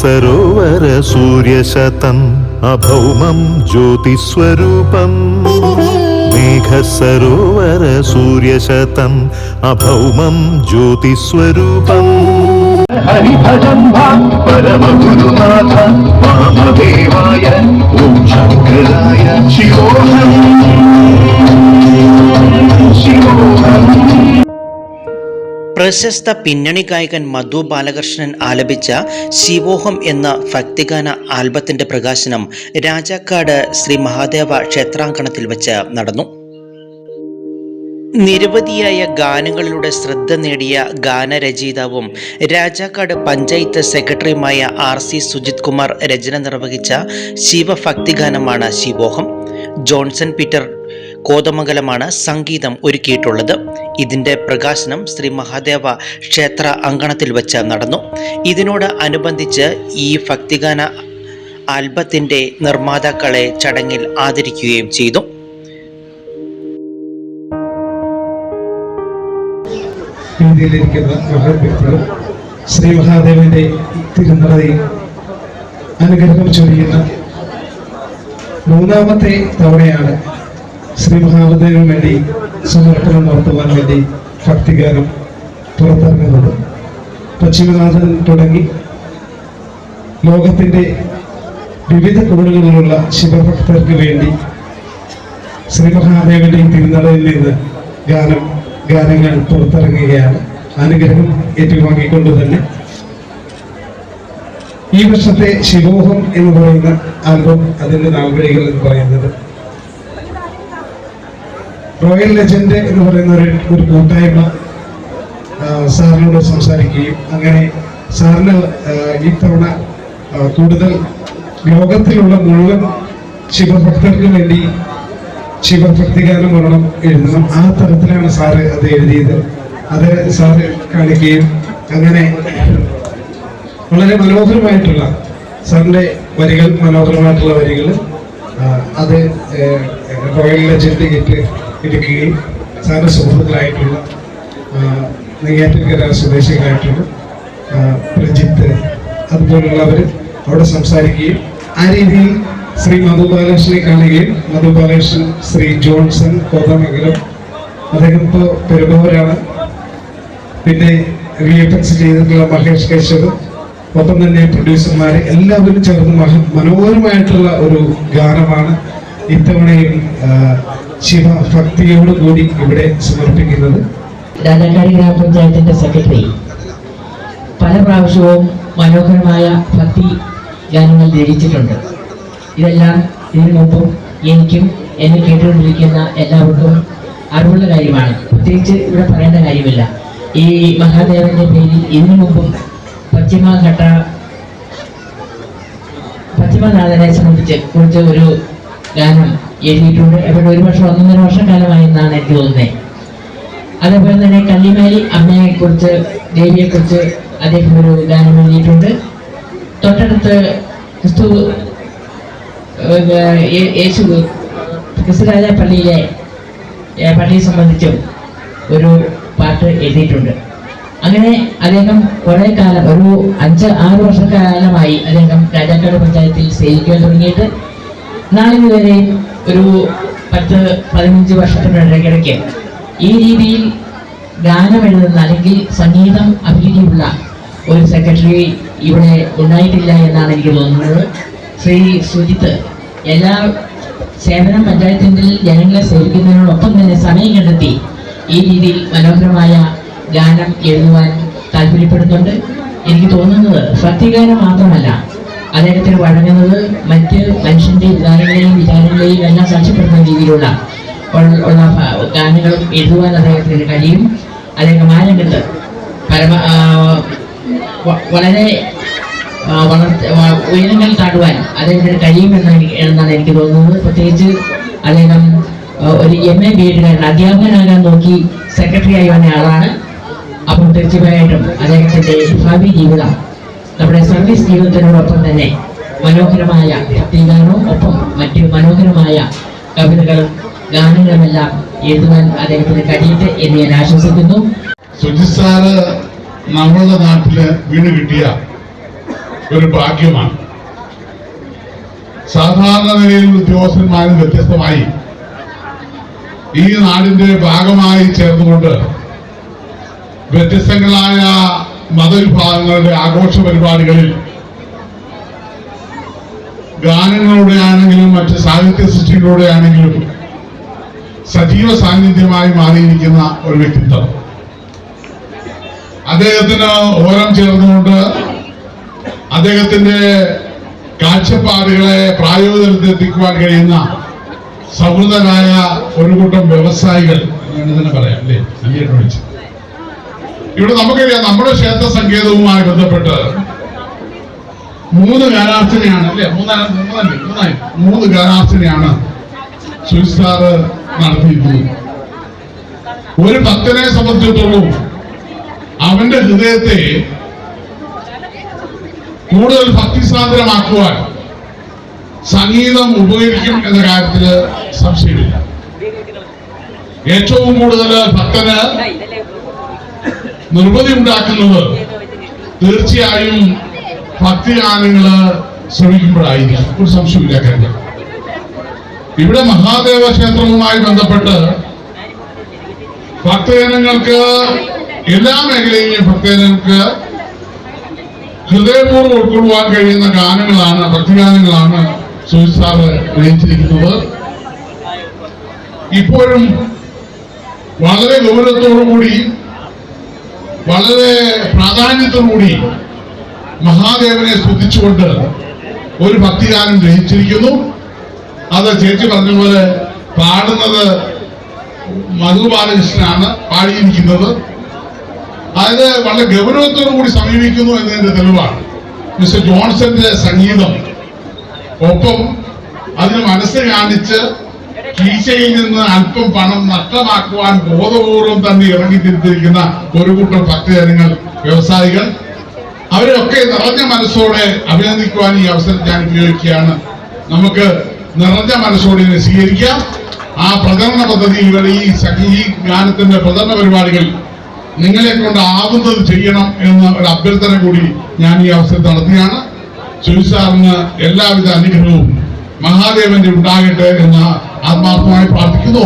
മേഘസരോവര സൂര്യശതം അഭൗമം ജ്യോതിസ്വരൂപം. മേഘസരോവര സൂര്യശതം അഭൗമം ജ്യോതിസ്വരൂപം. ഹരിഭജം പരമഗുരുനാഥ വാമദേവായ ഓം ശങ്കരായ ശിവോഹം പ്രശസ്ത പിന്നണി ഗായകൻ മധു ബാലകൃഷ്ണൻ ആലപിച്ച ശിവോഹം എന്ന ഭക്തിഗാന ആൽബത്തിന്റെ പ്രകാശനം രാജാക്കാട് ശ്രീ മഹാദേവ ക്ഷേത്രാങ്കണത്തിൽ വെച്ച് നടന്നു. നിരവധിയായ ഗാനങ്ങളിലൂടെ ശ്രദ്ധ നേടിയ ഗാനരചയിതാവും രാജാക്കാട് പഞ്ചായത്ത് സെക്രട്ടറിയുമായ ആർ സി സുജിത് കുമാർ രചന നിർവഹിച്ച ശിവഭക്തിഗാനമാണ് ശിവോഹം. ജോൺസൺ പീറ്റർ കോതമംഗലമാണ് സംഗീതം ഒരുക്കിയിട്ടുള്ളത്. ഇതിന്റെ പ്രകാശനം ശ്രീ മഹാദേവ ക്ഷേത്ര അങ്കണത്തിൽ വെച്ച് നടന്നു. ഇതിനോട് അനുബന്ധിച്ച് ഈ ഭക്തിഗാന ആൽബത്തിന്റെ നിർമ്മാതാക്കളെ ചടങ്ങിൽ ആദരിക്കുകയും ചെയ്തു. ശ്രീ മഹാദേവന്റെ തിരുനടയിൽ അനുഗ്രഹം ചൊരിയുന്ന മൂന്നാമത്തെ തവണയാണ് ശ്രീ മഹാദേവന് വേണ്ടി സമർപ്പണം നടത്തുവാൻ വേണ്ടി ഭക്തിഗാനം പുറത്തിറങ്ങുന്നത്. പശ്ചിമനാഥൻ തുടങ്ങി. ലോകത്തിന്റെ വിവിധ കോണുകളിലുള്ള ശിവഭക്തർക്ക് വേണ്ടി ശ്രീ മഹാദേവന്റെ തിരുനടയിൽ നിന്ന് ഗാനം ഗാനങ്ങൾ പുറത്തിറങ്ങുകയാണ്. അനുഗ്രഹം ഏറ്റുവാങ്ങിക്കൊണ്ട് തന്നെ ഈ വർഷത്തെ ശിവോഹം എന്ന് പറയുന്ന ആൽബം അതിന്റെ നാൾവഴികൾ എന്ന് പറയുന്നത്. റോയൽ ലെജൻഡ് എന്ന് പറയുന്ന ഒരു ഒരു കൂട്ടായ്മ സാറിനോട് സംസാരിക്കുകയും അങ്ങനെ സാറിന് ഈ തവണ കൂടുതൽ ലോകത്തിലുള്ള മുഴുവൻ ശിവഭക്തർക്ക് വേണ്ടി ശിവഭക്തിഗാനം ഒരെണ്ണം എഴുതണം. ആ തരത്തിലാണ് സാറ് അത് എഴുതിയത്. അത് സാറ് കാണിക്കുകയും അങ്ങനെ വളരെ മനോഹരമായിട്ടുള്ള സാറിന്റെ വരികൾ മനോഹരമായിട്ടുള്ള വരികൾ. അത് റോയൽ ലെജൻഡ് കിറ്റ് എടുക്കുകയും സാറിന്റെ സുഹൃത്തുക്കളായിട്ടുള്ള നെയ്യാറ്റിൻകര സ്വദേശികളായിട്ടുള്ള പ്രജിത്ത് അതുപോലുള്ളവർ അവിടെ സംസാരിക്കുകയും ആ രീതിയിൽ ശ്രീ മധു ബാലകൃഷ്ണനെ കാണുകയും മധു ബാലകൃഷ്ണൻ ശ്രീ ജോൺസൺ കോതമംഗലം അദ്ദേഹം ഇപ്പോൾ പെരുമ്പോരാണ് പിന്നെ വി എഫ് എക്സ് ചെയ്തിട്ടുള്ള മഹേഷ് കേശവ് ഒപ്പം തന്നെ പ്രൊഡ്യൂസർമാർ എല്ലാവരും ചേർന്ന് മനോഹരമായിട്ടുള്ള ഒരു ഗാനമാണ് ഇത്തവണയും ശിവ ശിവഭക്തിയോട് കൂടി ഇവിടെ സമർപ്പിക്കുന്നത്. രാജാക്കാരി ഗ്രാമപഞ്ചായത്തിന്റെ സെക്രട്ടറി പല പ്രാവശ്യവും മനോഹരമായ ഭക്തി ഗാനങ്ങൾ രചിച്ചിട്ടുണ്ട് ഇതെല്ലാം ഇതിനു മുമ്പും എനിക്കും എന്നെ കേട്ടുകൊണ്ടിരിക്കുന്ന എല്ലാവർക്കും അറിവുള്ള കാര്യമാണ്. പ്രത്യേകിച്ച് ഇവിടെ പറയേണ്ട കാര്യമില്ല. ഈ മഹാദേവന്റെ പേരിൽ ഇതിനു മുമ്പും പശ്ചിമഘട്ട പശ്ചിമനാഥനെ സംബന്ധിച്ച് കുറിച്ച് ഒരു ഗാനം എഴുതിയിട്ടുണ്ട്. എവിടെ ഒരു വർഷം ഒന്നൊന്നര വർഷക്കാലമായി എന്നാണ് എനിക്ക് തോന്നുന്നത് അതേപോലെ തന്നെ കല്ലിമാലി അമ്മയെ കുറിച്ച് ദേവിയെ കുറിച്ച് അദ്ദേഹം ഒരു ഗാനം എഴുതിയിട്ടുണ്ട്. തൊട്ടടുത്ത് ക്രിസ്തു യേശു ക്രിസ്തുരാജ പള്ളിയിലെ പള്ളിയെ സംബന്ധിച്ചും ഒരു പാട്ട് എഴുതിയിട്ടുണ്ട്. അങ്ങനെ അദ്ദേഹം കുറെ കാലം ഒരു അഞ്ച് ആറ് വർഷക്കാലമായി അദ്ദേഹം രാജാക്കാട് പഞ്ചായത്തിൽ സേവിക്കാൻ തുടങ്ങിയിട്ട് നാളിന് വരെയും ഒരു പത്ത് പതിനഞ്ച് വർഷത്തിനിടയ്ക്കിടയ്ക്ക് ഈ രീതിയിൽ ഗാനം എഴുതുന്ന അല്ലെങ്കിൽ സംഗീതം അഭിരുചിയുള്ള ഒരു സെക്രട്ടറി ഇവിടെ ഉണ്ടായിട്ടില്ല എന്നാണ് എനിക്ക് തോന്നുന്നത്. ശ്രീ സുജിത്ത് എല്ലാ സേവനം പഞ്ചായത്തിന്റെ ജനങ്ങളെ സേവിക്കുന്നതിനോടൊപ്പം തന്നെ സമയം കണ്ടെത്തി ഈ രീതിയിൽ മനോഹരമായ ഗാനം എഴുതുവാൻ താല്പര്യപ്പെടുന്നുണ്ട്. എനിക്ക് തോന്നുന്നത് ഭക്തിഗാനം മാത്രമല്ല അദ്ദേഹത്തിന് വഴങ്ങുന്നത് മറ്റ് മനുഷ്യന്റെ വികാരങ്ങളെയും വിചാരങ്ങളെയും എല്ലാം സാക്ഷ്യപ്പെടുന്ന രീതിയിലുള്ള ഉള്ള- ഗാനങ്ങളും എഴുതുവാൻ അദ്ദേഹത്തിന് കഴിയും. അദ്ദേഹം ആ രംഗത്ത് പരമ വളരെ വളർത്ത ഉയരങ്ങൾ താടുവാൻ അദ്ദേഹത്തിന് കഴിയുമെന്ന് എനിക്ക് എന്നാണ് എനിക്ക് തോന്നുന്നത്. പ്രത്യേകിച്ച് അദ്ദേഹം ഒരു എം എ ബി എഡുകാരൻ അധ്യാപകനാകാൻ നോക്കി സെക്രട്ടറി ആയി വന്ന ആളാണ്. തീർച്ചയായിട്ടും അദ്ദേഹത്തിന്റെ ഭാവി ജീവിതം നമ്മുടെ സർവീസ് ജീവിതത്തിനോടൊപ്പം തന്നെ മനോഹരമായ ഭക്തിഗാനവും ഒപ്പം മറ്റു മനോഹരമായ കവിതകളും ഗാനങ്ങളുമെല്ലാം എഴുതുവാൻ അദ്ദേഹത്തിന് കഴിയട്ടെ എന്ന് ഞാൻ ആശംസിക്കുന്നു. സുജിത് നമ്മളുടെ നാട്ടിൽ വീട് കിട്ടിയ ഒരു ഭാഗ്യമാണ്. സാധാരണ നിലയിൽ ഉദ്യോഗസ്ഥന്മാരും വ്യത്യസ്തമായി ഈ നാടിന്റെ ഭാഗമായി ചേർന്നുകൊണ്ട് വ്യത്യസ്തങ്ങളായ മതവിഭാഗങ്ങളുടെ ആഘോഷ പരിപാടികളിൽ ഗാനങ്ങളുടെ ആണെങ്കിലും മറ്റ് സാഹിത്യ സൃഷ്ടികളുടെ ആണെങ്കിലും സജീവ സാന്നിധ്യമായി മാറിയിരിക്കുന്ന ഒരു വ്യക്തിത്വം. അദ്ദേഹത്തിന് ഓരം ചേർന്നുകൊണ്ട് അദ്ദേഹത്തിന്റെ കാഴ്ചപ്പാടുകളെ പ്രായോഗികത്തിലെത്തിക്കുവാൻ കഴിയുന്ന സൗഹൃദരായ ഒരു കൂട്ടം വ്യവസായികൾ എന്ന് തന്നെ പറയാം അല്ലേ? നന്ദി വിളിച്ച് ഇവിടെ നമുക്കറിയാം നമ്മുടെ ക്ഷേത്ര സങ്കേതവുമായി ബന്ധപ്പെട്ട് മൂന്ന് ഗാനാർച്ചനയാണ് അല്ലെ? മൂന്നാണ് മൂന്നല്ലേ? മൂന്നായി. മൂന്ന് ഗാനാർച്ചനയാണ് സുൽസാറ് നടത്തിയിരുന്നത് ഒരു ഭക്തനെ സംബന്ധിച്ചിടത്തോളം അവന്റെ ഹൃദയത്തെ കൂടുതൽ ഭക്തിസാന്ദ്രമാക്കുവാൻ സംഗീതം ഉപകരിക്കും എന്ന കാര്യത്തിൽ സംശയമില്ല. ഏറ്റവും കൂടുതൽ ഭക്തന് നിർമ്മിതി ഉണ്ടാക്കുന്നത് തീർച്ചയായും ഭക്തിഗാനങ്ങൾ ശ്രമിക്കുമ്പോഴായിരിക്കും ഒരു സംശയമില്ല കാര്യം. ഇവിടെ മഹാദേവ ക്ഷേത്രവുമായി ബന്ധപ്പെട്ട് ഭക്തജനങ്ങൾക്ക് എല്ലാ മേഖലയിലെയും ഭക്തജനങ്ങൾക്ക് ഹൃദയപൂർവം ഉൾക്കൊള്ളുവാൻ കഴിയുന്ന ഗാനങ്ങളാണ് ഭക്തിഗാനങ്ങളാണ് സുജിത് രചിച്ചിരിക്കുന്നത്. ഇപ്പോഴും വളരെ ഗൗരവത്തോടുകൂടി വളരെ പ്രാധാന്യത്തോടുകൂടി മഹാദേവനെ സ്തുതിച്ചുകൊണ്ട് ഒരു ഭക്തിഗാനം രചിച്ചിരിക്കുന്നു. അത് ചേച്ചി പറഞ്ഞതുപോലെ പാടുന്നത് മധു ബാലകൃഷ്ണനാണ് പാടിയിരിക്കുന്നത്. അതായത് വളരെ ഗൗരവത്തോടു കൂടി സമീപിക്കുന്നു എന്നതിന്റെ തെളിവാണ്. മിസ്റ്റർ ജോൺസന്റെ സംഗീതം. ഒപ്പം അതിന് മനസ്സ് കാണിച്ച് കീശയിൽ നിന്ന് അല്പം പണം നഷ്ടമാക്കുവാൻ ബോധപൂർവം തന്നെ ഇറങ്ങിത്തിരിച്ചിരിക്കുന്ന ഒരു കൂട്ടം ഭക്തജനങ്ങൾ വ്യവസായികൾ അവരെയൊക്കെ നിറഞ്ഞ മനസ്സോടെ അഭിനന്ദിക്കുവാൻ ഈ അവസരം ഞാൻ ഉപയോഗിക്കുകയാണ്. നമുക്ക് നിറഞ്ഞ മനസ്സോടെ ഇതിനെ സ്വീകരിക്കാം. ആ പ്രചരണ പദ്ധതികൾ ഈ ജ്ഞാനത്തിന്റെ ഗാനത്തിന്റെ പ്രചരണ പരിപാടികൾ നിങ്ങളെ കൊണ്ട് ആവുന്നത് ചെയ്യണം എന്ന ഒരു അഭ്യർത്ഥന കൂടി ഞാൻ ഈ അവസരം നടത്തുകയാണ്. സുനിസാറിന് എല്ലാവിധ അനുഗ്രഹവും മഹാദേവന്റെ ഉണ്ടാകട്ടെ എന്ന് ആത്മാർത്ഥമായി പ്രാർത്ഥിക്കുന്നു